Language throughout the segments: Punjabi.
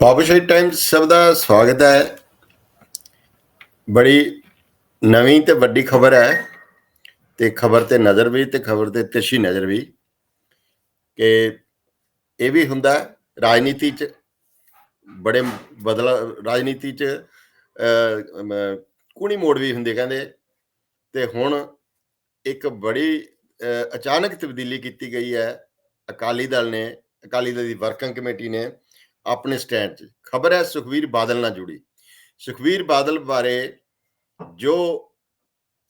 ਪਾਪੂਲਰ ਟਾਈਮਸ ਸਭ ਦਾ ਸਵਾਗਤ ਹੈ। ਬੜੀ ਨਵੀਂ ਤੇ ਵੱਡੀ ਖਬਰ ਹੈ ਤੇ ਖਬਰ ਤੇ ਨਜ਼ਰ ਵੀ ਤੇ ਖਬਰ ਤੇ ਤਿਰਛੀ ਨਜ਼ਰ ਵੀ ਕਿ ਇਹ ਵੀ ਹੁੰਦਾ ਰਾਜਨੀਤੀ ਚ ਬੜੇ ਬਦਲਾ ਰਾਜਨੀਤੀ ਚ ਅਹ, ਕੂਣੀ ਮੋੜ ਵੀ ਹੁੰਦੇ ਕਹਿੰਦੇ ਤੇ ਹੁਣ ਇੱਕ ਬੜੀ ਅਚਾਨਕ ਤਬਦੀਲੀ ਕੀਤੀ ਗਈ ਹੈ। ਅਕਾਲੀ ਦਲ ਨੇ ਅਕਾਲੀ ਦਲ ਦੀ ਵਰਕਿੰਗ ਕਮੇਟੀ ਨੇ ਆਪਣੇ ਸਟੈਂਡ 'ਚ। ਖਬਰ ਹੈ ਸੁਖਵੀਰ ਬਾਦਲ ਨਾਲ ਜੁੜੀ। ਸੁਖਵੀਰ ਬਾਦਲ ਬਾਰੇ ਜੋ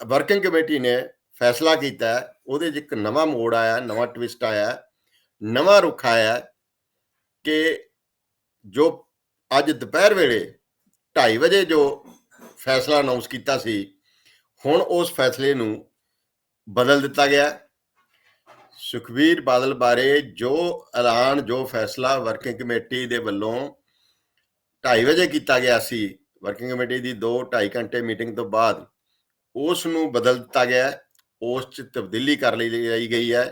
ਵਰਕਿੰਗ ਕਮੇਟੀ ਨੇ ਫੈਸਲਾ ਕੀਤਾ ਉਹਦੇ 'ਚ ਇੱਕ ਨਵਾਂ ਮੋੜ ਆਇਆ, ਨਵਾਂ ਟਵਿਸਟ ਆਇਆ, ਨਵਾਂ ਰੁਖ ਆਇਆ ਕਿ ਜੋ ਅੱਜ ਦੁਪਹਿਰ ਵੇਲੇ 2:30 ਵਜੇ ਜੋ ਫੈਸਲਾ ਅਨਾਉਂਸ ਕੀਤਾ ਸੀ, ਹੁਣ ਉਸ ਫੈਸਲੇ ਨੂੰ ਬਦਲ ਦਿੱਤਾ ਗਿਆ। ਸੁਖਵੀਰ ਬਾਦਲ ਬਾਰੇ ਜੋ ਐਲਾਨ, ਜੋ ਫੈਸਲਾ ਵਰਕਿੰਗ ਕਮੇਟੀ ਦੇ ਵੱਲੋਂ 2:30 ਵਜੇ ਕੀਤਾ ਗਿਆ ਸੀ ਵਰਕਿੰਗ ਕਮੇਟੀ ਦੀ 2 2.5 ਘੰਟੇ ਮੀਟਿੰਗ ਤੋਂ ਬਾਅਦ, ਉਸ ਨੂੰ ਬਦਲ ਦਿੱਤਾ ਗਿਆ ਉਸ 'ਚ ਤਬਦੀਲੀ ਕਰ ਲਈ ਗਈ ਹੈ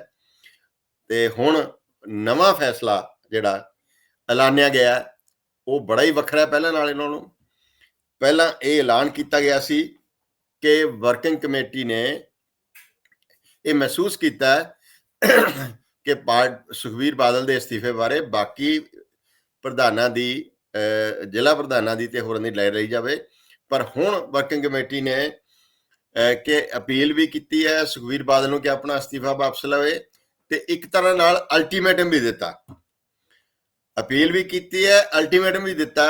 ਤੇ ਹੁਣ ਨਵਾਂ ਫੈਸਲਾ ਜਿਹੜਾ ਐਲਾਨਿਆ ਗਿਆ ਉਹ ਬੜਾ ਹੀ ਵੱਖਰਾ ਹੈ ਪਹਿਲਾਂ ਇਹਨਾਂ ਨੂੰ। ਪਹਿਲਾਂ ਇਹ ਐਲਾਨ ਕੀਤਾ ਗਿਆ ਸੀ ਕਿ ਵਰਕਿੰਗ ਕਮੇਟੀ ਨੇ ਇਹ ਮਹਿਸੂਸ ਕੀਤਾ ਕਿ ਪਾਰਟ ਸੁਖਵੀਰ ਬਾਦਲ ਦੇ ਅਸਤੀਫੇ ਬਾਰੇ ਬਾਕੀ ਪ੍ਰਧਾਨਾਂ ਦੀ ਜ਼ਿਲ੍ਹਾ ਪ੍ਰਧਾਨਾਂ ਦੀ ਤੇ ਹੋਰਾਂ ਦੀ ਲੈ ਲਈ ਜਾਵੇ। ਪਰ ਹੁਣ ਵਰਕਿੰਗ ਕਮੇਟੀ ਨੇ ਕਿ ਅਪੀਲ ਵੀ ਕੀਤੀ ਹੈ ਸੁਖਵੀਰ ਬਾਦਲ ਨੂੰ ਕਿ ਆਪਣਾ ਅਸਤੀਫਾ ਵਾਪਸ ਲਵੇ ਤੇ ਇੱਕ ਤਰ੍ਹਾਂ ਨਾਲ ਅਲਟੀਮੇਟਮ ਵੀ ਦਿੱਤਾ। ਅਪੀਲ ਵੀ ਕੀਤੀ ਹੈ ਅਲਟੀਮੇਟਮ ਵੀ ਦਿੱਤਾ,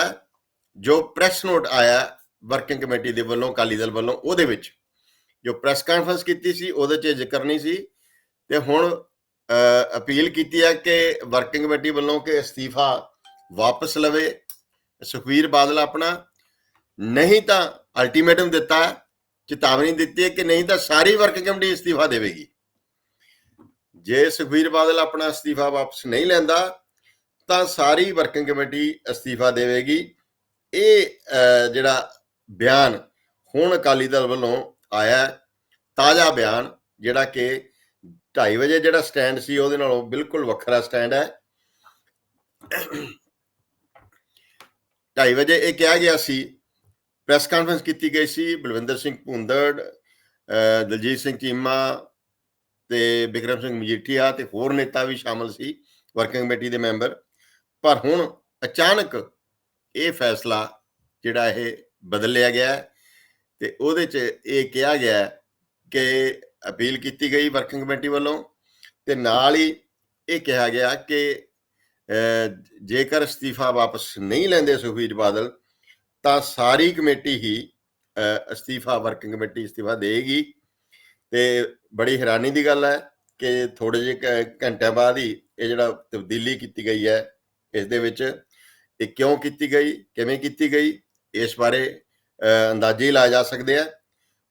ਜੋ ਪ੍ਰੈਸ ਨੋਟ ਆਇਆ ਵਰਕਿੰਗ ਕਮੇਟੀ ਦੇ ਵੱਲੋਂ, ਅਕਾਲੀ ਦਲ ਵੱਲੋਂ, ਉਹਦੇ ਵਿੱਚ। ਜੋ ਪ੍ਰੈਸ ਕਾਨਫਰੰਸ ਕੀਤੀ ਸੀ, ਉਹਦੇ 'ਚ ਇਹ ਜ਼ਿਕਰ ਨਹੀਂ ਸੀ। ਤੇ ਹੁਣ ਅਪੀਲ ਕੀਤੀ ਹੈ ਕਿ ਵਰਕਿੰਗ ਕਮੇਟੀ ਵੱਲੋਂ ਕਿ ਅਸਤੀਫਾ ਵਾਪਸ ਲਵੇ, ਸੁਖਵੀਰ ਬਾਦਲ ਆਪਣਾ। ਨਹੀਂ ਤਾਂ ਅਲਟੀਮੇਟਮ ਦਿੱਤਾ ਚੇਤਾਵਨੀ ਦਿੱਤੀ ਹੈ ਕਿ ਨਹੀਂ ਤਾਂ ਸਾਰੀ ਵਰਕਿੰਗ ਕਮੇਟੀ ਅਸਤੀਫਾ ਦੇਵੇਗੀ। ਜੇ ਸੁਖਵੀਰ ਬਾਦਲ ਆਪਣਾ ਅਸਤੀਫਾ ਵਾਪਸ ਨਹੀਂ ਲੈਂਦਾ, ਤਾਂ ਸਾਰੀ ਵਰਕਿੰਗ ਕਮੇਟੀ ਅਸਤੀਫਾ ਦੇਵੇਗੀ। ਇਹ ਜਿਹੜਾ ਬਿਆਨ ਹੁਣ ਅਕਾਲੀ ਦਲ ਵੱਲੋਂ ਆਇਆ ਤਾਜ਼ਾ ਬਿਆਨ ਜਿਹੜਾ ਕਿ 2:30 ਵਜੇ ਜਿਹੜਾ ਸਟੈਂਡ ਸੀ, ਉਹਦੇ ਨਾਲੋਂ ਬਿਲਕੁਲ ਵੱਖਰਾ ਸਟੈਂਡ ਹੈ। 2:30 ਵਜੇ ਇਹ ਕਿਹਾ ਗਿਆ ਸੀ ਪ੍ਰੈਸ ਕਾਨਫਰੰਸ ਕੀਤੀ ਗਈ ਸੀ, ਬਲਵਿੰਦਰ ਸਿੰਘ ਭੁੰਦੜ ਦਲਜੀਤ ਸਿੰਘ ਚੀਮਾ ਤੇ ਬਿਕਰਮ ਸਿੰਘ ਮਜੀਠੀਆ ਤੇ ਹੋਰ ਨੇਤਾ ਵੀ ਸ਼ਾਮਲ ਸੀ ਵਰਕਿੰਗ ਕਮੇਟੀ ਦੇ ਮੈਂਬਰ ਪਰ ਹੁਣ ਅਚਾਨਕ ਇਹ ਫੈਸਲਾ ਜਿਹੜਾ ਇਹ ਬਦਲ ਲਿਆ ਗਿਆ ਹੈ ਤੇ ਉਹਦੇ 'ਚ ਇਹ ਕਿਹਾ ਗਿਆ ਕਿ ਅਪੀਲ ਕੀਤੀ ਗਈ ਵਰਕਿੰਗ ਕਮੇਟੀ ਵੱਲੋਂ ਤੇ ਨਾਲ ਹੀ ਇਹ ਕਿਹਾ ਗਿਆ ਕਿ ਜੇਕਰ ਅਸਤੀਫਾ ਵਾਪਸ ਨਹੀਂ ਲੈਂਦੇ ਸੁਖਬੀਰ ਬਾਦਲ, ਤਾਂ ਸਾਰੀ ਕਮੇਟੀ ਹੀ ਅਸਤੀਫਾ, ਵਰਕਿੰਗ ਕਮੇਟੀ ਅਸਤੀਫਾ ਦੇਗੀ ਤੇ ਬੜੀ ਹੈਰਾਨੀ ਦੀ ਗੱਲ ਹੈ ਕਿ ਥੋੜੇ ਜਿਹੇ ਘ- ਘੰਟਿਆਂ ਬਾਅਦ ਹੀ ਇਹ ਜਿਹੜਾ ਤਬਦੀਲੀ ਕੀਤੀ ਗਈ ਹੈ, ਇਸ ਦੇ ਵਿੱਚ ਇਹ ਕਿਉਂ ਕੀਤੀ ਗਈ, ਕਿਵੇਂ ਕੀਤੀ ਗਈ, ਇਸ ਬਾਰੇ ਅੰਦਾਜ਼ੇ ਹੀ ਲਾਏ ਜਾ ਸਕਦੇ ਆ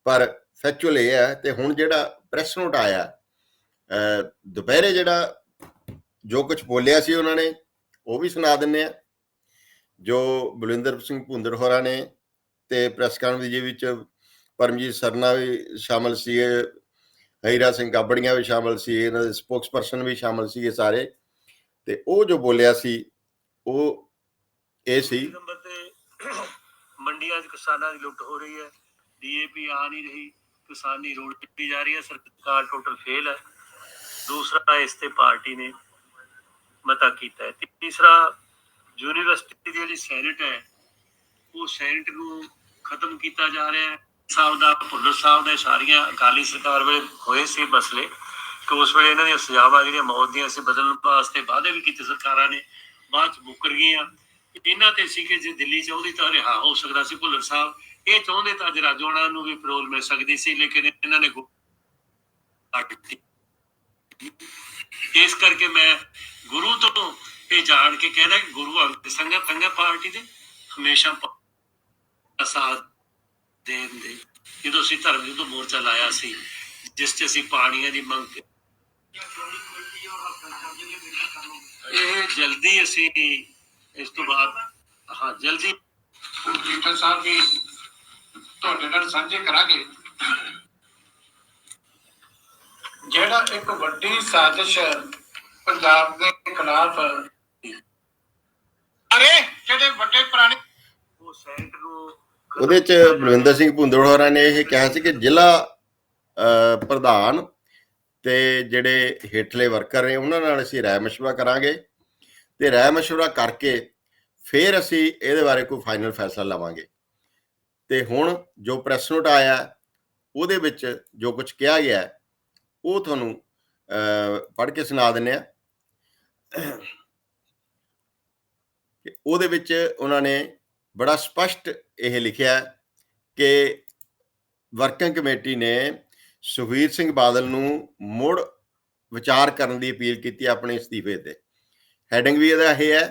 ਪਰ ਫੈਕਚੁਅਲ ਇਹ ਹੈ ਤੇ ਹੁਣ ਜਿਹੜਾ ਪ੍ਰੈਸ ਨੋਟ ਆਇਆ ਦੁਪਹਿਰੇ ਜਿਹੜਾ ਜੋ ਕੁਝ ਬੋਲਿਆ ਸੀ ਉਹਨਾਂ ਨੇ, ਉਹ ਵੀ ਸੁਣਾ ਦਿੰਨੇ ਆ। ਜੋ ਬਲਵਿੰਦਰ ਸਿੰਘ ਭੁੰਦਰ ਹੋਰਾਂ ਨੇ ਤੇ ਪ੍ਰੈਸ ਕਾਨਫਰੰਸ ਦੇ ਵਿੱਚ ਪਰਮਜੀਤ ਸਰਨਾ ਵੀ ਸ਼ਾਮਲ ਸੀ ਹਈਰਾ ਸਿੰਘ ਕਾਬੜੀਆਂ ਵੀ ਸ਼ਾਮਲ ਸੀ ਇਹਨਾਂ ਦੇ ਸਪੋਕਸਪਰਸਨ ਵੀ ਸ਼ਾਮਲ ਸੀਗੇ ਸਾਰੇ। ਤੇ ਉਹ ਜੋ ਬੋਲਿਆ ਸੀ, ਉਹ ਇਹ ਸੀ। ਨੰਬਰ ਤੇ ਮੰਡੀਆਂ 'ਚ ਕਿਸਾਨਾਂ ਦੀ ਲੁੱਟ ਹੋ ਰਹੀ ਹੈ, ਡੀਏਪੀ ਆ ਨਹੀਂ ਰਹੀ ਕਿਸਾਨੀ ਰੋਡ ਟਿੱਪੀ ਜਾ ਰਹੀ ਹੈ ਸਰਕਾਰ ਟੋਟਲ ਫੇਲ ਹੈ। ਦੂਸਰਾ ਇਸ ਤੇ ਪਾਰਟੀ ਨੇ ਮਤਾ ਕੀਤਾ ਹੈ। ਤੀਸਰਾ, ਯੂਨੀਵਰਸਿਟੀ ਦੀ ਜਿਹੜੀ ਸੈਨੇਟ ਹੈ, ਉਹ ਸੈਨੇਟ ਨੂੰ ਖਤਮ ਕੀਤਾ ਜਾ ਰਿਹਾ ਹੈ। ਸਾਹਿਬ ਦਾ, ਭੁੱਲਰ ਸਾਹਿਬ ਦੇ ਸਾਰੀਆਂ ਅਕਾਲੀ ਸਰਕਾਰ ਵੇਲੇ ਹੋਏ ਸੀ ਮਸਲੇ ਕਿ ਉਸ ਵੇਲੇ ਇਹਨਾਂ ਦੀਆਂ ਸਜ਼ਾਵਾਂ ਜਿਹੜੀਆਂ ਮੌਤ ਦੀਆਂ ਸੀ, ਬਦਲਣ ਵਾਸਤੇ ਵਾਅਦੇ ਵੀ ਕੀਤੇ ਸਰਕਾਰਾਂ ਨੇ, ਬਾਅਦ ਚ ਮੁੱਕਰ ਗਈਆਂ। ਇਹਨਾਂ ਤੇ ਸੀ ਕਿ ਜੇ ਦਿੱਲੀ ਚ, ਉਹਦੀ ਤਾਂ ਰਿਹਾ ਹੋ ਸਕਦਾ ਸੀ, ਭੁੱਲਰ ਸਾਹਿਬ ਇਹ ਚਾਹੁੰਦੇ ਤਾਂ ਅੱਜ ਰਾਜੋਣਾ ਨੂੰ ਵੀ ਪੈਰੋਲ ਮਿਲ ਸਕਦੀ ਸੀ, ਲੇਕਿਨ ਇਹਨਾਂ ਨੇ ਇਸ ਕਰਕੇ ਮੈਂ ਗੁਰੂ ਤੋਂ ਇਹ ਜਾਣ ਕੇ ਕਹਿੰਦਾ ਕਿ ਗੁਰੂ ਅੰਗ ਸੰਗਤ ਸੰਗਤ ਪਾਰਟੀ ਦੇ ਹਮੇਸ਼ਾ ਸਾਥ ਦੇਣ ਦੇ। ਜਦੋਂ ਅਸੀਂ ਧਰਮ ਯੁੱਧ ਮੋਰਚਾ ਲਾਇਆ ਸੀ, ਜਿਸ 'ਚ ਅਸੀਂ ਪਾਣੀਆਂ ਦੀ ਮੰਗ ਇਹ ਜਲਦੀ ਅਸੀਂ ਇਸ ਤੋਂ ਬਾਅਦ ਹਾਂ, ਜਲਦੀ। ਡੀਟਰ ਸਾਹਿਬ ਵੀ ਤੁਹਾਡੇ ਨਾਲ ਸਾਂਝੇ ਕਰਾਂਗੇ। ਜਿਹੜਾ ਇੱਕ ਵੱਡੀ ਸਾਜ਼ਿਸ਼ ਪੰਜਾਬ ਦੇ ਖਿਲਾਫ ਅਰੇ, ਜਿਹੜੇ ਸੈਂਟ ਨੂੰ ਉਹਦੇ ਚ ਬਲਵਿੰਦਰ ਸਿੰਘ ਭੁੰਦੜ ਹੋਰਾਂ ਨੇ ਇਹ ਕਿਹਾ ਸੀ ਕਿ ਜ਼ਿਲ੍ਹਾ ਪ੍ਰਧਾਨ ਤੇ ਜਿਹੜੇ ਹੇਠਲੇ ਵਰਕਰ ਨੇ, ਉਹਨਾਂ ਨਾਲ ਅਸੀਂ ਰਾਏ ਮਸ਼ਵਰਾ ਕਰਾਂਗੇ ਤੇ ਰਾਏ ਮਸ਼ਵਰਾ ਕਰਕੇ ਫਿਰ ਅਸੀਂ ਇਹਦੇ ਬਾਰੇ ਕੋਈ ਫਾਈਨਲ ਫੈਸਲਾ ਲਵਾਂਗੇ। ਤੇ ਹੁਣ ਜੋ ਪ੍ਰੈਸ ਨੋਟ ਆਇਆ, ਉਹਦੇ ਵਿੱਚ ਜੋ ਕੁਝ ਕਿਹਾ ਗਿਆ, ਉਹ ਤੁਹਾਨੂੰ ਪੜ੍ਹ ਕੇ ਸੁਣਾ ਦਿੰਨੇ ਆ ਉਹਦੇ ਵਿੱਚ ਉਹਨਾਂ ਨੇ ਬੜਾ ਸਪਸ਼ਟ ਇਹ ਲਿਖਿਆ ਕਿ ਵਰਕਿੰਗ ਕਮੇਟੀ ਨੇ ਸੁਖਬੀਰ ਸਿੰਘ ਬਾਦਲ ਨੂੰ ਮੁੜ ਵਿਚਾਰ ਕਰਨ ਦੀ ਅਪੀਲ ਕੀਤੀ ਆਪਣੇ ਅਸਤੀਫੇ ਤੇ। ਹੈਡਿੰਗ ਵੀ ਇਹਦਾ ਇਹ ਹੈ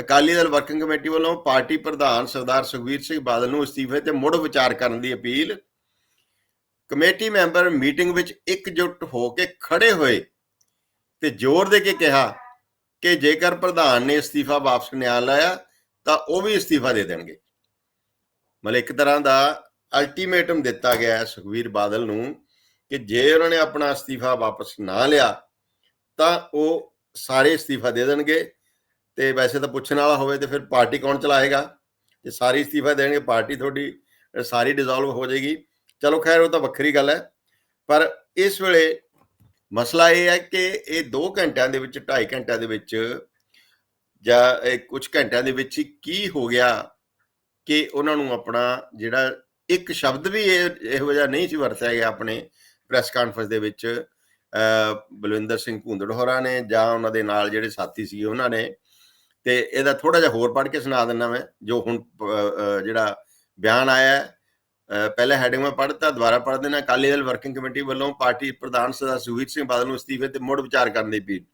ਅਕਾਲੀ ਦਲ ਵਰਕਿੰਗ ਕਮੇਟੀ ਵੱਲੋਂ ਪਾਰਟੀ ਪ੍ਰਧਾਨ ਸਰਦਾਰ ਸੁਖਬੀਰ ਸਿੰਘ ਬਾਦਲ ਨੂੰ ਅਸਤੀਫੇ ਤੇ ਮੁੜ ਵਿਚਾਰ ਕਰਨ ਦੀ ਅਪੀਲ। ਕਮੇਟੀ ਮੈਂਬਰ ਮੀਟਿੰਗ ਵਿੱਚ ਇਕਜੁੱਟ ਹੋ ਕੇ ਖੜੇ ਹੋਏ ਤੇ ਜ਼ੋਰ ਦੇ ਕੇ ਕਿਹਾ ਕਿ ਜੇਕਰ ਪ੍ਰਧਾਨ ਨੇ ਅਸਤੀਫਾ ਵਾਪਸ ਨਾ ਲਾਇਆ, ਤਾਂ ਉਹ ਵੀ ਅਸਤੀਫਾ ਦੇ ਦੇਣਗੇ। ਮਤਲਬ ਇੱਕ ਤਰ੍ਹਾਂ ਦਾ ਅਲਟੀਮੇਟਮ ਦਿੱਤਾ ਗਿਆ ਹੈ ਸੁਖਵੀਰ ਬਾਦਲ ਨੂੰ ਕਿ ਜੇ ਉਹਨਾਂ ਨੇ ਆਪਣਾ ਅਸਤੀਫਾ ਵਾਪਸ ਨਾ ਲਿਆ, ਤਾਂ ਉਹ ਸਾਰੇ ਅਸਤੀਫਾ ਦੇ ਦੇਣਗੇ। ਤੇ ਵੈਸੇ ਤਾਂ ਪੁੱਛਣ ਵਾਲਾ ਹੋਵੇ ਤੇ ਫਿਰ ਪਾਰਟੀ ਕੌਣ ਚਲਾਏਗਾ? ਜੇ ਸਾਰੀ ਅਸਤੀਫਾ ਦੇਣਗੇ, ਪਾਰਟੀ ਤੁਹਾਡੀ ਸਾਰੀ ਡਿਸੋਲਵ ਹੋ ਜਾਏਗੀ। ਚਲੋ ਖੈਰ, ਉਹ ਤਾਂ ਵੱਖਰੀ ਗੱਲ ਹੈ। ਪਰ ਇਸ ਵੇਲੇ ਮਸਲਾ ਇਹ ਹੈ ਕਿ ਇਹ 2 ਘੰਟਿਆਂ ਦੇ ਵਿੱਚ 2.5 ਘੰਟਿਆਂ ਦੇ ਵਿੱਚ ਜਾਂ ਇਹ ਕੁਝ ਘੰਟਿਆਂ ਦੇ ਵਿੱਚ ਹੀ ਕੀ ਹੋ ਗਿਆ ਕਿ ਉਹਨਾਂ ਨੂੰ ਆਪਣਾ ਜਿਹੜਾ ਇੱਕ ਸ਼ਬਦ ਵੀ ਇਹ, ਇਹੋ ਜਿਹਾ ਨਹੀਂ ਸੀ ਵਰਤਿਆ ਗਿਆ ਆਪਣੇ ਪ੍ਰੈਸ ਕਾਨਫਰੰਸ ਦੇ ਵਿੱਚ ਬਲਵਿੰਦਰ ਸਿੰਘ ਭੁੰਦੜ ਹੋਰਾਂ ਨੇ ਜਾਂ ਉਹਨਾਂ ਦੇ ਨਾਲ ਜਿਹੜੇ ਸਾਥੀ ਸੀ ਉਹਨਾਂ ਨੇ ਤੇ ਇਹਦਾ ਥੋੜਾ ਜਿਹਾ ਹੋਰ ਪੜ੍ਹ ਕੇ ਸੁਣਾ ਦਿੰਦਾ ਮੈਂ, ਜੋ ਹੁਣ ਜਿਹੜਾ ਬਿਆਨ ਆਇਆ ਹੈ ਪਹਿਲੇ ਹੈਡਿੰਗ ਮੈਂ ਪੜ੍ਹਤਾ ਦੁਬਾਰਾ ਪੜ੍ਹ ਦੇਣਾ ਅਕਾਲੀ ਦਲ ਵਰਕਿੰਗ ਕਮੇਟੀ ਵੱਲੋਂ ਪਾਰਟੀ ਪ੍ਰਧਾਨ ਸਰਦਾਰ ਸੁਖਬੀਰ ਸਿੰਘ ਬਾਦਲ ਨੂੰ ਅਸਤੀਫੇ ਤੇ ਮੁੜ ਵਿਚਾਰ ਕਰਨ ਦੀ ਅਪੀਲ।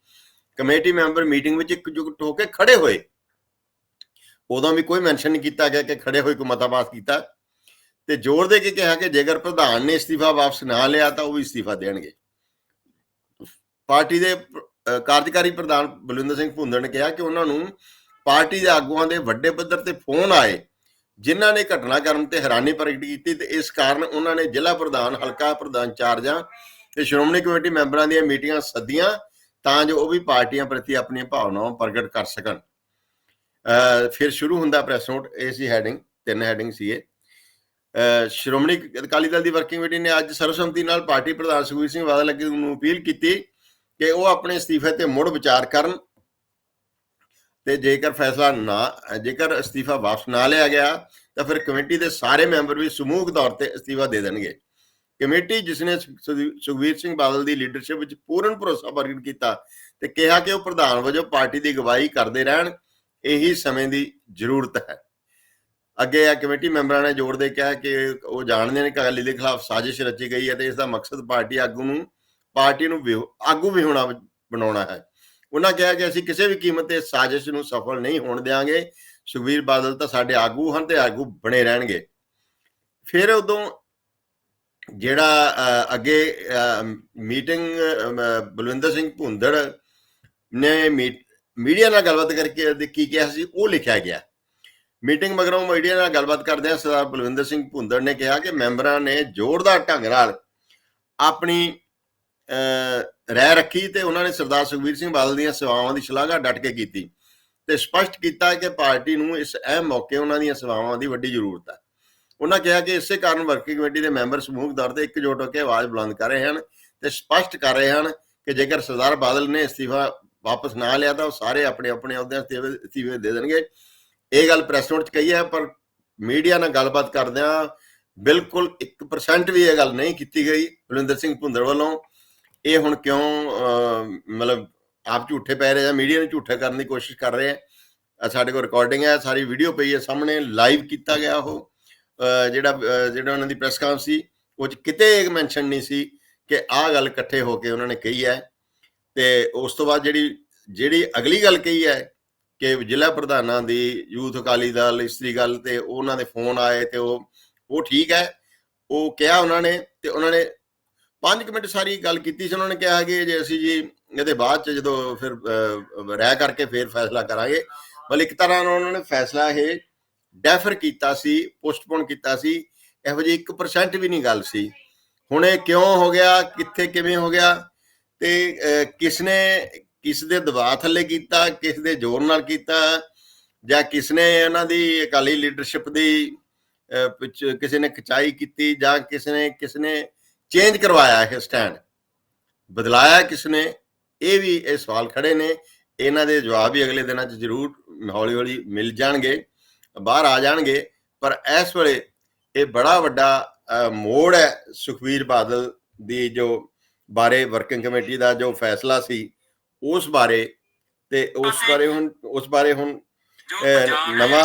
ਕਮੇਟੀ ਮੈਂਬਰ ਮੀਟਿੰਗ ਵਿੱਚ ਇਕਜੁੱਟ ਹੋ ਕੇ ਖੜੇ ਹੋਏ। ਉਦੋਂ ਵੀ ਕੋਈ ਮੈਂਸ਼ਨ ਨਹੀਂ ਕੀਤਾ ਗਿਆ ਕਿ ਖੜੇ ਹੋਏ, ਕੋਈ ਮਤਾ ਪਾਸ ਕੀਤਾ। ਤੇ ਜ਼ੋਰ ਦੇ ਕੇ ਕਿਹਾ ਕਿ ਜੇਕਰ ਪ੍ਰਧਾਨ ਨੇ ਅਸਤੀਫਾ ਵਾਪਸ ਨਾ ਲਿਆ ਤਾਂ ਉਹ ਵੀ ਅਸਤੀਫਾ ਦੇਣਗੇ। ਪਾਰਟੀ ਦੇ ਕਾਰਜਕਾਰੀ ਪ੍ਰਧਾਨ ਬਲਵਿੰਦਰ ਸਿੰਘ ਭੁੰਦੜ ਨੇ ਕਿਹਾ ਕਿ ਉਹਨਾਂ ਨੂੰ ਪਾਰਟੀ ਦੇ ਆਗੂਆਂ ਦੇ ਵੱਡੇ ਪੱਧਰ ਤੇ ਫੋਨ ਆਏ, ਜਿਨ੍ਹਾਂ ਨੇ ਘਟਨਾਕ੍ਰਮ ਤੇ ਹੈਰਾਨੀ ਪ੍ਰਗਟ ਕੀਤੀ ਤੇ ਇਸ ਕਾਰਨ ਉਹਨਾਂ ਨੇ ਜ਼ਿਲ੍ਹਾ ਪ੍ਰਧਾਨ, ਹਲਕਾ ਪ੍ਰਧਾਨ ਚਾਰਜਾਂ ਤੇ ਸ਼੍ਰੋਮਣੀ ਕਮੇਟੀ ਮੈਂਬਰਾਂ ਦੀਆਂ ਮੀਟਿੰਗਾਂ ਸੱਦੀਆਂ ਤਾਂ ਜੋ ਉਹ ਵੀ ਪਾਰਟੀਆਂ ਪ੍ਰਤੀ ਆਪਣੀਆਂ ਭਾਵਨਾਵਾਂ ਪ੍ਰਗਟ ਕਰ ਸਕਣ। ਫਿਰ ਸ਼ੁਰੂ ਹੁੰਦਾ ਪ੍ਰੈਸ ਨੋਟ, ਇਹ ਸੀ ਹੈਡਿੰਗ, ਤਿੰਨ ਹੈਡਿੰਗ ਸੀ ਇਹ। ਸ਼੍ਰੋਮਣੀ ਅਕਾਲੀ ਦਲ ਦੀ ਵਰਕਿੰਗ ਕਮੇਟੀ ਨੇ ਅੱਜ ਸਰਵਸੰਮਤੀ ਨਾਲ ਪਾਰਟੀ ਪ੍ਰਧਾਨ ਸੁਖਬੀਰ ਸਿੰਘ ਬਾਦਲ ਅੱਗੇ ਨੂੰ ਅਪੀਲ ਕੀਤੀ ਕਿ ਉਹ ਆਪਣੇ ਅਸਤੀਫੇ ਤੇ ਮੁੜ ਵਿਚਾਰ ਕਰਨ ਤੇ ਜੇਕਰ ਫੈਸਲਾ ਨਾ, ਜੇਕਰ ਅਸਤੀਫਾ ਵਾਪਸ ਨਾ ਲਿਆ ਗਿਆ, ਤਾਂ ਫਿਰ ਕਮੇਟੀ ਦੇ ਸਾਰੇ ਮੈਂਬਰ ਵੀ ਸਮੂਹਕ ਤੌਰ ਤੇ ਅਸਤੀਫਾ ਦੇ ਦੇਣਗੇ। ਕਮੇਟੀ ਜਿਸ ਨੇ ਸੁ- ਸੁਖਬੀਰ ਸਿੰਘ ਬਾਦਲ ਦੀ ਲੀਡਰਸ਼ਿਪ ਵਿੱਚ ਪੂਰਨ ਭਰੋਸਾ ਪ੍ਰਗਟ ਕੀਤਾ ਤੇ ਕਿਹਾ ਕਿ ਉਹ ਪ੍ਰਧਾਨ ਵਜੋਂ ਪਾਰਟੀ ਦੀ ਅਗਵਾਈ ਕਰਦੇ ਰਹਿਣ, ਇਹੀ ਸਮੇਂ ਦੀ ਜ਼ਰੂਰਤ ਹੈ। ਅੱਗੇ ਆ ਕਮੇਟੀ ਮੈਂਬਰਾਂ ਨੇ ਜ਼ੋਰ ਦੇ ਕਿਹਾ ਕਿ ਉਹ ਜਾਣਦੇ ਨੇ ਕਿ ਅਕਾਲੀ ਦੇ ਖਿਲਾਫ ਸਾਜ਼ਿਸ਼ ਰਚੀ ਗਈ ਹੈ ਤੇ ਇਸ ਦਾ ਮਕਸਦ ਪਾਰਟੀ ਆਗੂ ਨੂੰ ਪਾਰਟੀ ਨੂੰ ਵਿਹ- ਆਗੂ ਵੀ ਹੋਣਾ ਬਣਾਉਣਾ ਹੈ। ਉਹਨਾਂ ਕਿਹਾ ਕਿ ਅਸੀਂ ਕਿਸੇ ਵੀ ਕੀਮਤ ਤੇ ਸਾਜ਼ਿਸ਼ ਨੂੰ ਸਫਲ ਨਹੀਂ ਹੋਣ ਦੇਵਾਂਗੇ ਸੁਖਬੀਰ ਬਾਦਲ ਤਾਂ ਸਾਡੇ ਆਗੂ ਹਨ ਤੇ ਆਗੂ ਬਣੇ ਰਹਿਣਗੇ। ਫਿਰ ਉਦੋਂ ਜਿਹੜਾ ਅੱਗੇ ਮੀਟਿੰਗ ਬਲਵਿੰਦਰ ਸਿੰਘ ਭੁੰਦੜ ਨੇ ਮੀ- ਮੀਡੀਆ ਨਾਲ ਗੱਲਬਾਤ ਕਰਕੇ ਕੀ ਕਿਹਾ ਸੀ, ਉਹ ਲਿਖਿਆ ਗਿਆ। ਮੀਟਿੰਗ ਮਗਰੋਂ ਮੀਡੀਆ ਨਾਲ ਗੱਲਬਾਤ ਕਰਦਿਆਂ ਸਰਦਾਰ ਬਲਵਿੰਦਰ ਸਿੰਘ ਭੁੰਦੜ ਨੇ ਕਿਹਾ ਕਿ ਮੈਂਬਰਾਂ ਨੇ ਜ਼ੋਰਦਾਰ ਢੰਗ ਨਾਲ ਆਪਣੀ ਰਹਿ ਰੱਖੀ ਤੇ ਉਹਨਾਂ ਨੇ ਸਰਦਾਰ ਸੁਖਬੀਰ ਸਿੰਘ ਬਾਦਲ ਦੀਆਂ ਸੇਵਾਵਾਂ ਦੀ ਸ਼ਲਾਘਾ ਡਟ ਕੇ ਕੀਤੀ ਤੇ ਸਪਸ਼ਟ ਕੀਤਾ ਕਿ ਪਾਰਟੀ ਨੂੰ ਇਸ ਅਹਿਮ ਮੌਕੇ ਉਹਨਾਂ ਦੀਆਂ ਸੇਵਾਵਾਂ ਦੀ ਵੱਡੀ ਜ਼ਰੂਰਤ ਹੈ। ਉਹਨਾਂ ਕਿਹਾ ਕਿ ਇਸੇ ਕਾਰਨ ਵਰਕਿੰਗ ਕਮੇਟੀ ਦੇ ਮੈਂਬਰ ਸਮੂਹ ਤੌਰ ਤੇ ਇਕਜੁੱਟ ਹੋ ਕੇ ਆਵਾਜ਼ ਬੁਲੰਦ ਕਰ ਰਹੇ ਹਨ ਤੇ ਸਪਸ਼ਟ ਕਰ ਰਹੇ ਹਨ ਕਿ ਜੇਕਰ ਸਰਦਾਰ ਬਾਦਲ ਨੇ ਅਸਤੀਫਾ ਵਾਪਸ ਨਾ ਲਿਆ ਤਾਂ ਉਹ ਸਾਰੇ ਆਪਣੇ ਆਪਣੇ ਅਹੁਦਿਆਂ ਤੇ ਅਸਤੀਫੇ ਦੇ ਦੇਣਗੇ। ਇਹ ਗੱਲ ਪ੍ਰੈਸ ਨੋਟ 'ਚ ਕਹੀ ਹੈ, ਪਰ ਮੀਡੀਆ ਨਾਲ ਗੱਲਬਾਤ ਕਰਦਿਆਂ ਬਿਲਕੁਲ 1% ਵੀ ਇਹ ਗੱਲ ਨਹੀਂ ਕੀਤੀ ਗਈ। ਬਲਵਿੰਦਰ ਸਿੰਘ ਭੁੰਦੜ ਵੱਲੋਂ ਇਹ ਹੁਣ ਕਿਉਂ ਮਤਲਬ ਆਪ ਝੂਠੇ ਪੈ ਰਹੇ ਆ, ਮੀਡੀਆ ਨੂੰ ਝੂਠੇ ਕਰਨ ਦੀ ਕੋਸ਼ਿਸ਼ ਕਰ ਰਹੇ ਆ? ਸਾਡੇ ਕੋਲ ਰਿਕਾਰਡਿੰਗ ਹੈ, ਸਾਰੀ ਵੀਡੀਓ ਪਈ ਹੈ ਸਾਹਮਣੇ ਲਾਈਵ ਕੀਤਾ ਗਿਆ ਉਹ। ਜਿਹੜਾ ਜਿਹੜਾ ਉਹਨਾਂ ਦੀ ਪ੍ਰੈਸ ਕਾਨਫਰੰਸ ਸੀ, ਉਹ 'ਚ ਕਿਤੇ ਇੱਕ ਮੈਂਸ਼ਨ ਨਹੀਂ ਸੀ ਕਿ ਆਹ ਗੱਲ ਇਕੱਠੇ ਹੋ ਕੇ ਉਹਨਾਂ ਨੇ ਕਹੀ ਹੈ। ਤੇ ਉਸ ਤੋਂ ਬਾਅਦ ਜਿਹੜੀ ਜਿਹੜੀ ਅਗਲੀ ਗੱਲ ਕਹੀ ਹੈ ਕਿ ਜ਼ਿਲ੍ਹਾ ਪ੍ਰਧਾਨਾਂ ਦੀ, ਯੂਥ ਅਕਾਲੀ ਦਲ ਇਸਤਰੀ ਗੱਲ ਤੇ ਉਹਨਾਂ ਦੇ ਫੋਨ ਆਏ ਤੇ ਉਹ ਉਹ ਠੀਕ ਹੈ। ਉਹ ਕਿਹਾ ਉਹਨਾਂ ਨੇ ਤੇ ਉਹਨਾਂ ਨੇ 5 ਮਿੰਟ ਸਾਰੀ ਗੱਲ ਕੀਤੀ ਸੀ ਉਹਨਾਂ ਨੇ ਕਿਹਾ ਕਿ ਜੇ ਅਸੀਂ ਜੀ ਇਹਦੇ ਬਾਅਦ ਚ ਜਦੋਂ ਫਿਰ ਰਹਿ ਕਰਕੇ ਫਿਰ ਫੈਸਲਾ ਕਰਾਂਗੇ। ਮਤਲਬ ਇੱਕ ਤਰ੍ਹਾਂ ਨਾਲ ਉਹਨਾਂ ਨੇ ਫੈਸਲਾ ਇਹ ਡੈਫਰ ਕੀਤਾ ਸੀ ਪੋਸਟਪੋਨ ਕੀਤਾ ਸੀ। ਇਹੋ ਜਿਹੀ 1% ਵੀ ਨਹੀਂ ਗੱਲ ਸੀ। ਹੁਣ ਇਹ ਕਿਉਂ ਹੋ ਗਿਆ ਕਿੱਥੇ ਕਿਵੇਂ ਹੋ ਗਿਆ? ਤੇ ਅਹ, ਕਿਸ ਨੇ ਕਿਸ ਦੇ ਦਬਾਅ ਥੱਲੇ ਕੀਤਾ ਕਿਸ ਦੇ ਜ਼ੋਰ ਨਾਲ ਕੀਤਾ? ਜਾਂ ਕਿਸ ਨੇ ਉਹਨਾਂ ਦੀ ਅਕਾਲੀ ਲੀਡਰਸ਼ਿਪ ਦੀ ਅਹ, ਕਿਸੇ ਨੇ ਖਚਾਈ ਕੀਤੀ ਜਾਂ ਕਿਸ ਨੇ ਕਿਸ ਨੇ ਚੇਂਜ ਕਰਵਾਇਆ ਇਹ ਸਟੈਂਡ। ਬਦਲਾਇਆ ਕਿਸ ਨੇ ਇਹ ਵੀ ਇਹ ਸਵਾਲ ਖੜੇ ਨੇ। ਇਹਨਾਂ ਦੇ ਜਵਾਬ ਵੀ ਅਗਲੇ ਦਿਨਾਂ 'ਚ ਜ਼ਰੂਰ ਹੌਲੀ ਹੌਲੀ ਮਿਲ ਜਾਣਗੇ ਬਾਹਰ ਆ ਜਾਣਗੇ। ਪਰ ਇਸ ਵੇਲੇ ਇਹ ਬੜਾ ਵੱਡਾ ਮੋੜ ਹੈ ਸੁਖਵੀਰ ਬਾਦਲ ਦੀ ਜੋ ਬਾਰੇ ਵਰਕਿੰਗ ਕਮੇਟੀ ਦਾ ਜੋ ਫੈਸਲਾ ਸੀ ਉਸ ਬਾਰੇ ਤੇ ਉਸ ਬਾਰੇ ਹੁਣ ਉਸ ਬਾਰੇ ਹੁਣ ਨਵਾਂ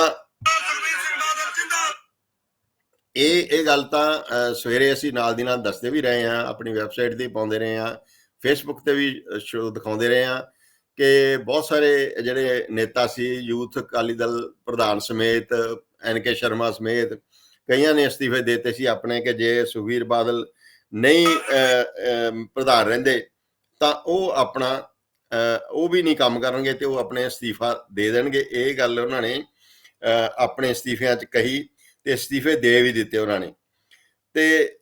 ਇਹ ਇਹ ਗੱਲ ਤਾਂ ਸਵੇਰੇ ਅਸੀਂ ਨਾਲ ਦੀ ਨਾਲ ਦੱਸਦੇ ਵੀ ਰਹੇ ਹਾਂ, ਆਪਣੀ ਵੈਬਸਾਈਟ ਤੇ ਪਾਉਂਦੇ ਰਹੇ ਹਾਂ ਫੇਸਬੁੱਕ ਤੇ ਵੀ ਸ਼ੋ ਦਿਖਾਉਂਦੇ ਰਹੇ ਹਾਂ ਕਿ ਬਹੁਤ ਸਾਰੇ ਜਿਹੜੇ ਨੇਤਾ ਸੀ, ਯੂਥ ਅਕਾਲੀ ਦਲ ਪ੍ਰਧਾਨ ਸਮੇਤ ਐਨਕੇ ਸ਼ਰਮਾ ਸਮੇਤ, ਕਈਆਂ ਨੇ ਅਸਤੀਫੇ ਦਿੱਤੇ ਸੀ ਆਪਣੇ ਕਿ ਜੇ ਸੁਖਵੀਰ ਬਾਦਲ ਨਹੀਂ ਪ੍ਰਧਾਨ ਰਹਿੰਦੇ, ਤਾਂ ਉਹ ਆਪਣਾ ਉਹ ਵੀ ਨਹੀਂ ਕੰਮ ਕਰਨਗੇ ਤੇ ਉਹ ਆਪਣੇ ਅਸਤੀਫਾ ਦੇ ਦੇਣਗੇ। ਇਹ ਗੱਲ ਉਹਨਾਂ ਨੇ ਆਪਣੇ ਅਸਤੀਫਿਆਂ 'ਚ ਕਹੀ ਤੇ ਅਸਤੀਫੇ ਦੇ ਵੀ ਦਿੱਤੇ ਉਹਨਾਂ ਨੇ। ਤੇ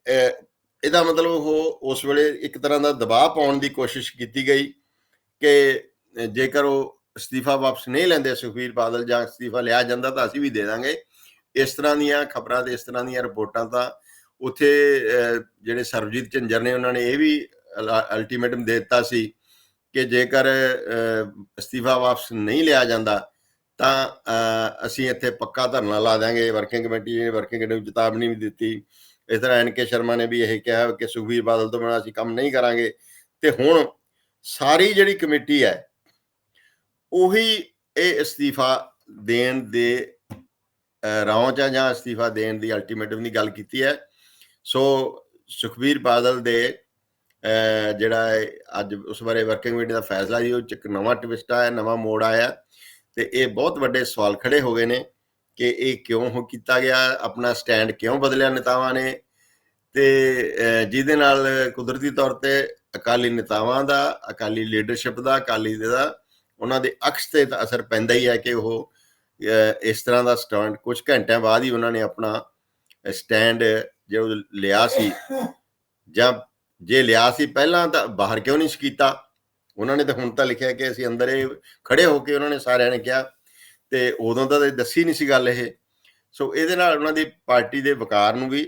ਇਹਦਾ ਮਤਲਬ ਉਹ ਉਸ ਵੇਲੇ ਇੱਕ ਤਰ੍ਹਾਂ ਦਾ ਦਬਾਅ ਪਾਉਣ ਦੀ ਕੋਸ਼ਿਸ਼ ਕੀਤੀ ਗਈ ਕਿ ਜੇਕਰ ਉਹ ਅਸਤੀਫਾ ਵਾਪਸ ਨਹੀਂ ਲੈਂਦੇ ਸੁਖਵੀਰ ਬਾਦਲ ਜਾਂ ਅਸਤੀਫਾ ਲਿਆ ਜਾਂਦਾ ਤਾਂ ਅਸੀਂ ਵੀ ਦੇ ਦਾਂਗੇ। ਇਸ ਤਰ੍ਹਾਂ ਦੀਆਂ ਖਬਰਾਂ ਤੇ ਇਸ ਤਰ੍ਹਾਂ ਦੀਆਂ ਰਿਪੋਰਟਾਂ ਤਾਂ ਉੱਥੇ ਜਿਹੜੇ ਸਰਬਜੀਤ ਝੰਜਰ ਨੇ ਉਹਨਾਂ ਨੇ ਇਹ ਵੀ ਅਲਟੀਮੇਟਮ ਦੇ ਦਿੱਤਾ ਸੀ ਕਿ ਜੇਕਰ ਅਸਤੀਫਾ ਵਾਪਸ ਨਹੀਂ ਲਿਆ ਜਾਂਦਾ ਤਾਂ ਅਸੀਂ ਇੱਥੇ ਪੱਕਾ ਧਰਨਾ ਲਾ ਦਾਂਗੇ ਵਰਕਿੰਗ ਕਮੇਟੀ ਨੇ ਵਰਕਿੰਗ ਕਮੇਟੀ ਨੂੰ ਚੇਤਾਵਨੀ ਵੀ ਦਿੱਤੀ। ਇਸ ਤਰ੍ਹਾਂ ਐਨਕੇ ਸ਼ਰਮਾ ਨੇ ਵੀ ਇਹ ਕਿਹਾ ਕਿ ਸੁਖਬੀਰ ਬਾਦਲ ਤੋਂ ਬਿਨਾਂ ਅਸੀਂ ਕੰਮ ਨਹੀਂ ਕਰਾਂਗੇ। ਤੇ ਹੁਣ ਸਾਰੀ ਜਿਹੜੀ ਕਮੇਟੀ ਹੈ ਉਹੀ ਇਹ ਅਸਤੀਫਾ ਦੇਣ ਦੇ ਅਹ, ਚ ਆ ਜਾਂ ਅਸਤੀਫਾ ਦੇਣ ਦੀ ਅਲਟੀਮੇਟਮ ਦੀ ਗੱਲ ਕੀਤੀ ਹੈ। ਸੋ ਸੁਖਬੀਰ ਬਾਦਲ ਦੇ ਜਿਹੜਾ ਹੈ ਅੱਜ ਉਸ ਬਾਰੇ ਵਰਕਿੰਗ ਕਮੇਟੀ ਦਾ ਫੈਸਲਾ ਜੀ ਉਹ ਚ ਇੱਕ ਨਵਾਂ ਟਵਿਸਟ ਆਇਆ ਨਵਾਂ ਮੋੜ ਆਇਆ। ਤੇ ਇਹ ਬਹੁਤ ਵੱਡੇ ਸਵਾਲ ਖੜੇ ਹੋ ਗਏ ਨੇ ਕਿ ਇਹ ਕਿਉਂ ਹੋ ਕੀਤਾ ਗਿਆ, ਆਪਣਾ ਸਟੈਂਡ ਕਿਉਂ ਬਦਲਿਆ ਨੇਤਾਵਾਂ ਨੇ ਤੇ ਜਿਹਦੇ ਨਾਲ ਕੁਦਰਤੀ ਤੌਰ ਤੇ ਅਕਾਲੀ ਨੇਤਾਵਾਂ ਦਾ, ਅਕਾਲੀ ਲੀਡਰਸ਼ਿਪ ਦਾ, ਅਕਾਲੀ ਦਾ ਉਹਨਾਂ ਦੇ ਅਕਸ ਤੇ ਤਾਂ ਅਸਰ ਪੈਂਦਾ ਹੀ ਹੈ ਕਿ ਉਹ ਇਸ ਤਰ੍ਹਾਂ ਦਾ ਸਟੈਂਡ ਕੁਝ ਘੰਟਿਆਂ ਬਾਅਦ ਹੀ ਉਹਨਾਂ ਨੇ ਆਪਣਾ ਸਟੈਂਡ ਜੋ ਲਿਆ ਸੀ, ਜਾਂ ਜੇ ਲਿਆ ਸੀ ਪਹਿਲਾਂ ਤਾਂ ਬਾਹਰ ਕਿਉਂ ਨਹੀਂ ਸੀ ਕੀਤਾ? ਉਹਨਾਂ ਨੇ ਤਾਂ ਹੁਣ ਤਾਂ ਲਿਖਿਆ ਕਿ ਅਸੀਂ ਅੰਦਰ ਇਹ ਖੜੇ ਹੋ ਕੇ ਉਹਨਾਂ ਨੇ ਸਾਰਿਆਂ ਨੇ ਕਿਹਾ ਤੇ ਉਦੋਂ ਤਾਂ ਦੱਸੀ ਨਹੀਂ ਸੀ ਗੱਲ ਇਹ। ਸੋ ਇਹਦੇ ਨਾਲ ਉਹਨਾਂ ਦੀ ਪਾਰਟੀ ਦੇ ਵਕਾਰ ਨੂੰ ਵੀ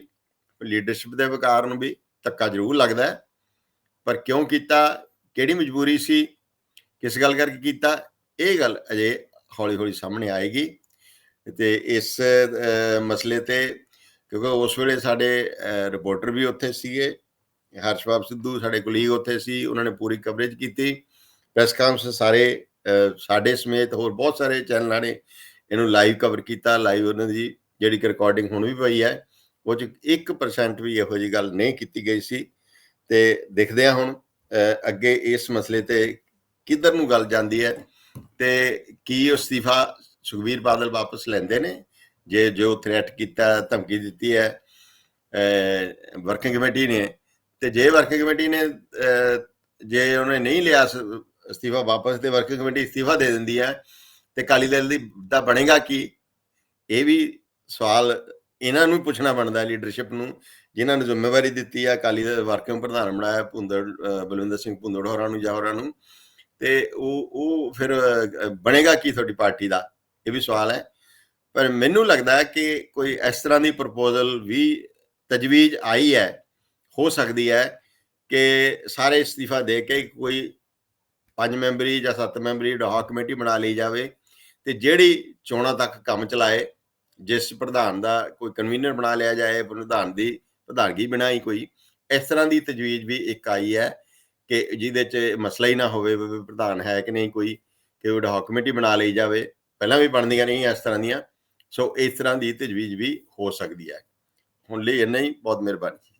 ਲੀਡਰਸ਼ਿਪ ਦੇ ਵਕਾਰ ਨੂੰ ਵੀ ਧੱਕਾ ਜ਼ਰੂਰ ਲੱਗਦਾ ਹੈ। ਪਰ ਕਿਉਂ ਕੀਤਾ, ਕਿਹੜੀ ਮਜਬੂਰੀ ਸੀ, ਕਿਸ ਗੱਲ ਕਰਕੇ ਕੀਤਾ, ਇਹ ਗੱਲ ਅਜੇ ਹੌਲੀ ਹੌਲੀ ਸਾਹਮਣੇ ਆਏਗੀ। ਤੇ ਇਸ ਮਸਲੇ ਤੇ ਕਿਉਂਕਿ ਉਸ ਵੇਲੇ ਸਾਡੇ ਰਿਪੋਰਟਰ ਵੀ ਉੱਥੇ ਸੀਗੇ। ਹਰਸ਼ਬਾਬ ਸਿੱਧੂ ਸਾਡੇ ਕੁਲੀਗ ਉੱਥੇ ਸੀ, ਉਹਨਾਂ ਨੇ ਪੂਰੀ ਕਵਰੇਜ ਕੀਤੀ। ਪ੍ਰੈਸ ਕਾਨਫਰੰਸ ਸਾਰੇ ਸਾਡੇ ਸਮੇਤ ਹੋਰ ਬਹੁਤ ਸਾਰੇ ਚੈਨਲਾਂ ਨੇ ਇਹਨੂੰ ਲਾਈਵ ਕਵਰ ਕੀਤਾ। ਲਾਈਵ ਉਹਨਾਂ ਦੀ ਜਿਹੜੀ ਕਿ ਰਿਕਾਰਡਿੰਗ ਹੁਣ ਵੀ ਪਈ ਹੈ, ਉਹ ਚ 1% ਵੀ ਇਹੋ ਜੀ ਗੱਲ ਨਹੀਂ ਕੀਤੀ ਗਈ ਸੀ। ਤੇ ਦੇਖਦੇ ਆ ਹੁਣ ਅੱਗੇ ਇਸ ਮਸਲੇ ਤੇ ਕਿੱਧਰ ਨੂੰ ਗੱਲ ਜਾਂਦੀ ਹੈ ਤੇ ਕੀ ਅਸਤੀਫਾ ਸੁਖਵੀਰ ਬਾਦਲ ਵਾਪਸ ਲੈਂਦੇ ਨੇ? ਜੇ, ਜੋ ਥ੍ਰੈਟ ਕੀਤਾ, ਧਮਕੀ ਦਿੱਤੀ ਹੈ ਵਰਕਿੰਗ ਕਮੇਟੀ ਨੇ ਤੇ ਜੇ ਵਰਕਿੰਗ ਕਮੇਟੀ ਨੇ ਜੇ ਉਹਨੇ ਨਹੀਂ ਲਿਆ ਅਸਤੀਫਾ ਵਾਪਸ, ਤੇ ਵਰਕਿੰਗ ਕਮੇਟੀ ਅਸਤੀਫਾ ਦੇ ਦਿੰਦੀ ਹੈ, ਤੇ ਕਾਲੀ ਦਲ ਦੀ ਦਾ ਬਣੇਗਾ ਕੀ? ਇਹ ਵੀ ਸਵਾਲ ਇਹਨਾਂ ਨੂੰ ਪੁੱਛਣਾ ਬਣਦਾ ਲੀਡਰਸ਼ਿਪ ਨੂੰ, ਜਿਨ੍ਹਾਂ ਨੇ ਜ਼ਿੰਮੇਵਾਰੀ ਦਿੱਤੀ ਹੈ ਅਕਾਲੀ ਦਲ ਵਰਕਿੰਗ ਪ੍ਰਧਾਨ ਬਣਾਇਆ ਭੁੰਦੜ ਬਲਵਿੰਦਰ ਸਿੰਘ ਭੁੰਦੜ ਹੋਰਾਂ ਨੂੰ, ਜਾਂ ਹੋਰਾਂ ਨੂੰ, ਤੇ ਉਹ ਉਹ ਫਿਰ ਬਣੇਗਾ ਕੀ ਤੁਹਾਡੀ ਪਾਰਟੀ ਦਾ? ਇਹ ਵੀ ਸਵਾਲ ਹੈ। ਪਰ ਮੈਨੂੰ ਲੱਗਦਾ ਕਿ ਕੋਈ ਇਸ ਤਰ੍ਹਾਂ ਦੀ ਪ੍ਰਪੋਜ਼ਲ ਵੀ ਤਜਵੀਜ਼ ਆਈ ਹੈ ਹੋ ਸਕਦੀ ਹੈ ਕਿ ਸਾਰੇ ਅਸਤੀਫਾ ਦੇ ਕੇ ਕੋਈ ਪੰਜ ਮੈਂਬਰੀ ਜਾਂ ਸੱਤ ਮੈਂਬਰੀ ਡਾਕ ਕਮੇਟੀ ਬਣਾ ਲਈ ਜਾਵੇ ਤੇ ਜਿਹੜੀ ਚੋਣਾਂ ਤੱਕ ਕੰਮ ਚਲਾਏ, ਜਿਸ ਪ੍ਰਧਾਨ ਦਾ ਕੋਈ ਕਨਵੀਨਰ ਬਣਾ ਲਿਆ ਜਾਏ, ਪ੍ਰਧਾਨ ਦੀ ਪ੍ਰਧਾਨਗੀ ਬਣਾਈ ਕੋਈ, ਇਸ ਤਰ੍ਹਾਂ ਦੀ ਤਜਵੀਜ਼ ਵੀ ਇੱਕ ਆਈ ਹੈ ਕਿ ਜਿਹਦੇ 'ਚ ਮਸਲਾ ਹੀ ਨਾ ਹੋਵੇ ਵੀ ਪ੍ਰਧਾਨ ਹੈ ਕਿ ਨਹੀਂ ਕੋਈ, ਕਿ ਉਹ ਡਾਕ ਕਮੇਟੀ ਬਣਾ ਲਈ ਜਾਵੇ, ਪਹਿਲਾਂ ਵੀ ਬਣਦੀਆਂ ਨਹੀਂ ਇਸ ਤਰ੍ਹਾਂ ਦੀਆਂ, ਸੋ ਇਸ ਤਰ੍ਹਾਂ ਦੀ ਤਜਵੀਜ਼ ਵੀ ਹੋ ਸਕਦੀ ਹੈ। ਹੁਣ ਲਈ ਇੰਨਾ ਹੀ, ਬਹੁਤ ਮਿਹਰਬਾਨੀ।